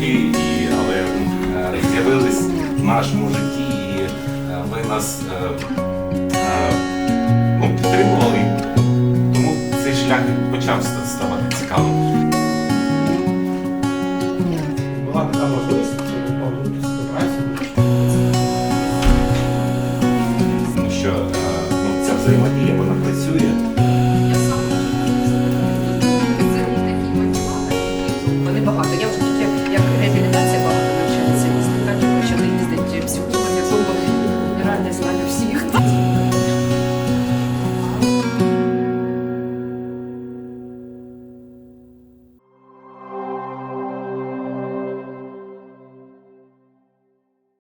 психологи, і, але е, з'явились в нашому житті, і е, ви нас е, ну, підтримували. Тому цей шлях почав ставати цікавим. Була така можливість повернутися до праці. Тому що ну, ця взаємодія вона працює. Вони багато. всіх.